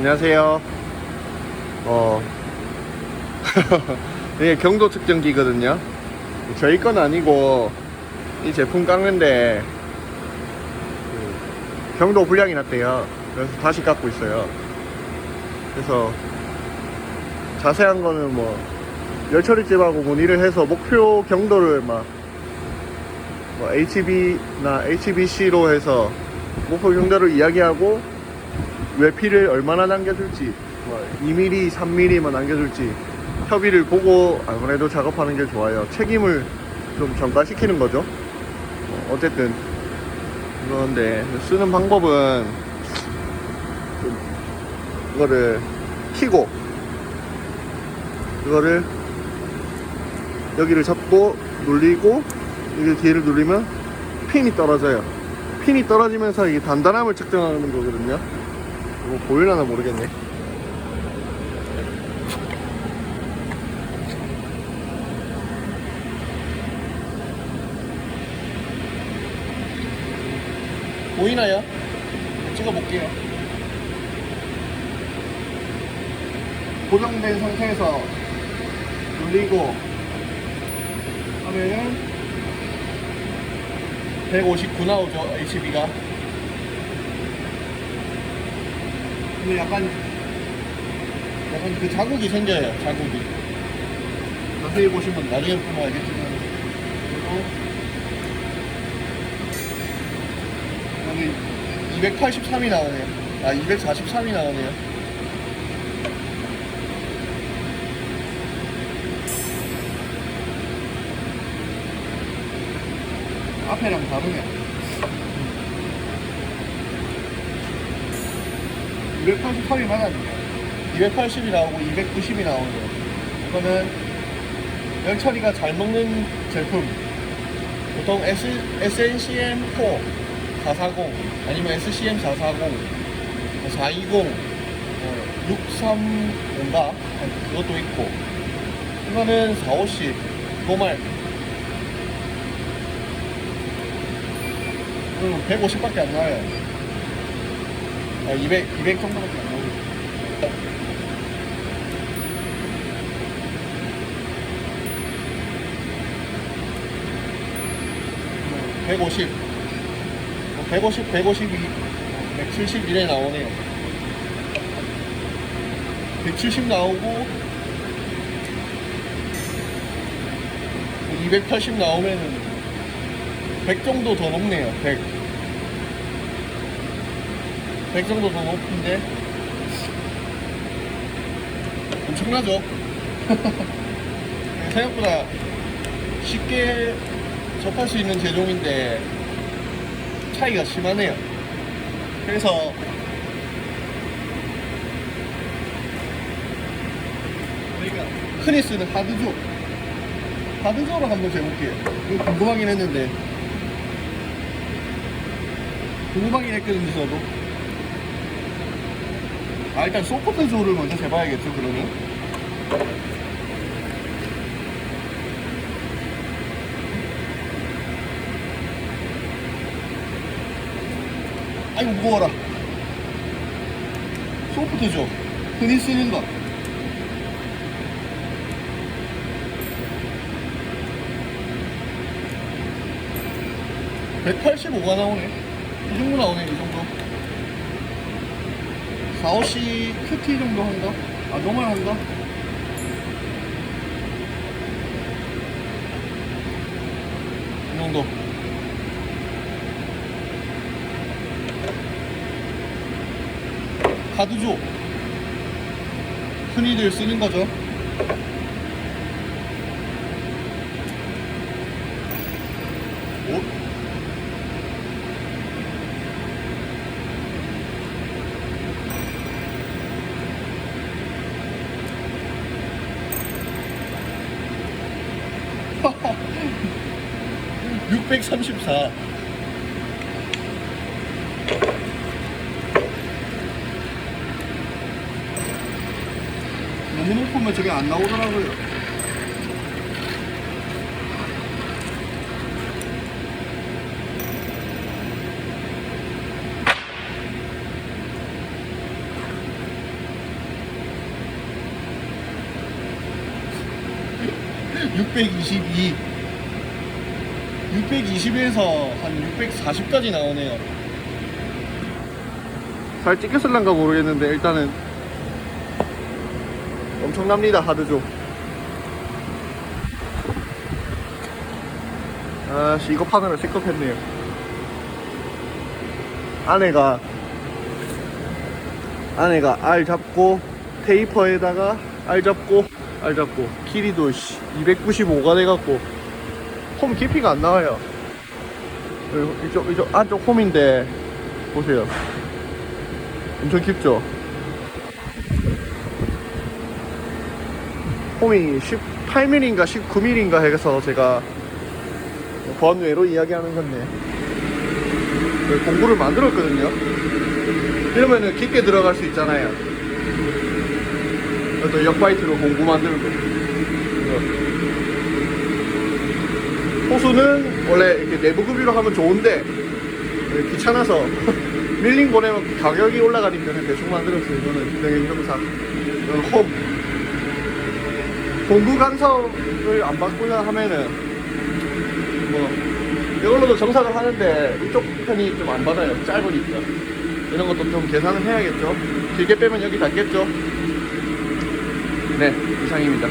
안녕하세요. 어, 이게 경도 측정기거든요. 저희 건 아니고 이 제품 깎는데 그 경도 불량이 났대요. 그래서 다시 깎고 있어요. 그래서 자세한 거는 뭐 열처리집하고 문의를 해서 목표 경도를 막 뭐 HB나 HBC로 해서 목표 경도를 이야기하고 외피를 얼마나 남겨줄지 뭐 2mm, 3mm만 남겨줄지 협의를 보고 아무래도 작업하는 게 좋아요. 책임을 좀 전가시키는 거죠. 어, 어쨌든 그런데 쓰는 방법은 좀 이거를 키고 이거를 여기를 잡고 눌리고 여기 뒤를 누르면 핀이 떨어져요. 핀이 떨어지면서 이게 단단함을 측정하는 거거든요. 이거 보일라나 모르겠네. 보이나요? 찍어볼게요. 고정된 상태에서 눌리고 하면은 159 나오죠, HB가. 근데 약간, 약간 그 자국이 생겨요, 자국이. 자세히 보시면 나중에 보면 알겠지만. 여기 283이 나오네요. 아, 243이 나오네요. 앞에랑 다르네. 283이 맞았네요. 280이 나오고 290이 나오네요. 이거는 열 처리가 잘 먹는 제품. 보통 S, SNCM4 440 아니면 SCM 440 420 어, 635인가 그것도 있고 이거는 450 노말 음, 150밖에 안 나와요. 아, 200, 200 정도밖에 안 나오고. 음, 150. 150, 152, 171에 나오네요. 170 나오고, 280 나오면은 100 정도 더 높네요. 100. 100 정도 더 높은데 엄청나죠? 생각보다 쉽게 접할 수 있는 제종인데 차이가 심하네요. 그래서 저희가 흔히 쓰는 하드조 하드조로 한번 재볼게요. 이거 궁금하긴 했는데 궁금하긴 했거든요 저도 아 일단 소프트 조를 먼저 재봐야겠죠 그러면? 아이고 무거워라. 소프트 조. 흔히 쓰는 것. (185가) 나오네. 이 정도 나오네 이 정도 4호씨 큐티 정도 한다? 아 노멀 한다? 이 정도 카드조 흔히들 쓰는 거죠 634. 너무 높으면 저게 안 나오더라고요. 육백이십이. 620에서 한 640까지 나오네요. 잘 찍혔을란가 모르겠는데 일단은 엄청납니다 하드조. 아씨 이거 파느라 시겁했네요. 아내가 아내가 알 잡고 테이퍼에다가 알 잡고 알 잡고 길이도 295가 돼갖고 홈 깊이가 안 나와요. 이쪽 이쪽 안쪽 홈인데 보세요. 엄청 깊죠? 홈이 18mm인가 19mm인가 해서 제가 번외로 이야기하는 건데 그 공구를 만들었거든요. 이러면은 깊게 들어갈 수 있잖아요. 또 역바이트로 공구 만들고 호수는 원래 이렇게 내부 급유로 하면 좋은데 귀찮아서 밀링 보내면 가격이 올라가니까 그냥 대충 만들었어요 이거는 경영경상 이건 홈. 공구 간섭을 안 받고자 하면은 뭐 이걸로도 정착을 하는데 이쪽 편이 좀 안 받아요. 짧으니까. 이런 것도 좀 계산을 해야겠죠. 길게 빼면 여기 닿겠죠? 네 이상입니다